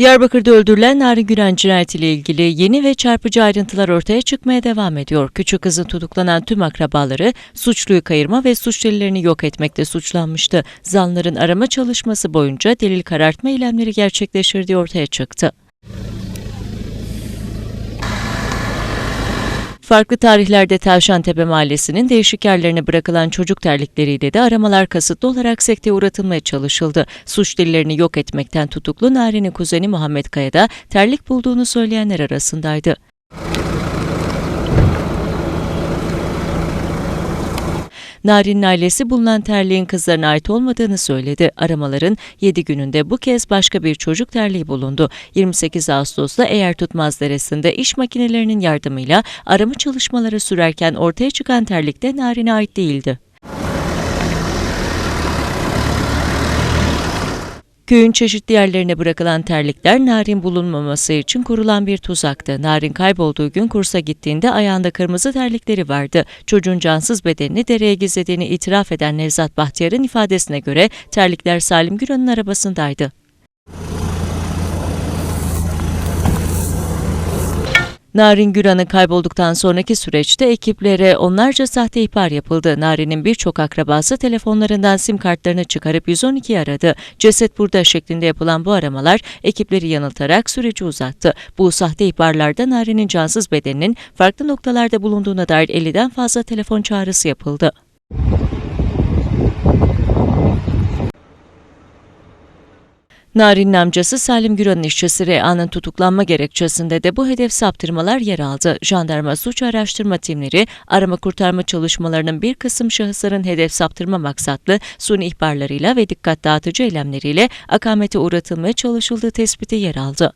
Diyarbakır'da öldürülen Narin Gülen cinayetiyle ilgili yeni ve çarpıcı ayrıntılar ortaya çıkmaya devam ediyor. Küçük kızın tutuklanan tüm akrabaları suçluyu kayırma ve suç delillerini yok etmekle suçlanmıştı. Zanların arama çalışması boyunca delil karartma eylemleri gerçekleştirdiği ortaya çıktı. Farklı tarihlerde Tavşantepe Mahallesi'nin değişik yerlerine bırakılan çocuk terlikleriyle de aramalar kasıtlı olarak sekteye uğratılmaya çalışıldı. Suç delillerini yok etmekten tutuklu Nari'nin kuzeni Muhammed Kaya da terlik bulduğunu söyleyenler arasındaydı. Narin'in ailesi bulunan terliğin kızlarına ait olmadığını söyledi. Aramaların 7 gününde bu kez başka bir çocuk terliği bulundu. 28 Ağustos'ta Eğer Tutmaz Deresi'nde iş makinelerinin yardımıyla arama çalışmaları sürerken ortaya çıkan terlik de Narin'e ait değildi. Köyün çeşitli yerlerine bırakılan terlikler Narin bulunmaması için kurulan bir tuzaktı. Narin kaybolduğu gün kursa gittiğinde ayağında kırmızı terlikleri vardı. Çocuğun cansız bedenini dereye gizlediğini itiraf eden Nevzat Bahtiyar'ın ifadesine göre terlikler Salim Güran'ın arabasındaydı. Narin Güran'ı kaybolduktan sonraki süreçte ekiplere onlarca sahte ihbar yapıldı. Narin'in birçok akrabası telefonlarından sim kartlarını çıkarıp 112'yi aradı. Ceset burada şeklinde yapılan bu aramalar ekipleri yanıltarak süreci uzattı. Bu sahte ihbarlarda Narin'in cansız bedeninin farklı noktalarda bulunduğuna dair 50'den fazla telefon çağrısı yapıldı. Narin'in amcası Salim Güran'ın işçisi Rea'nın tutuklanma gerekçesinde de bu hedef saptırmalar yer aldı. Jandarma suç araştırma timleri arama kurtarma çalışmalarının bir kısım şahısların hedef saptırma maksatlı suni ihbarlarıyla ve dikkat dağıtıcı eylemleriyle akamete uğratılmaya çalışıldığı tespiti yer aldı.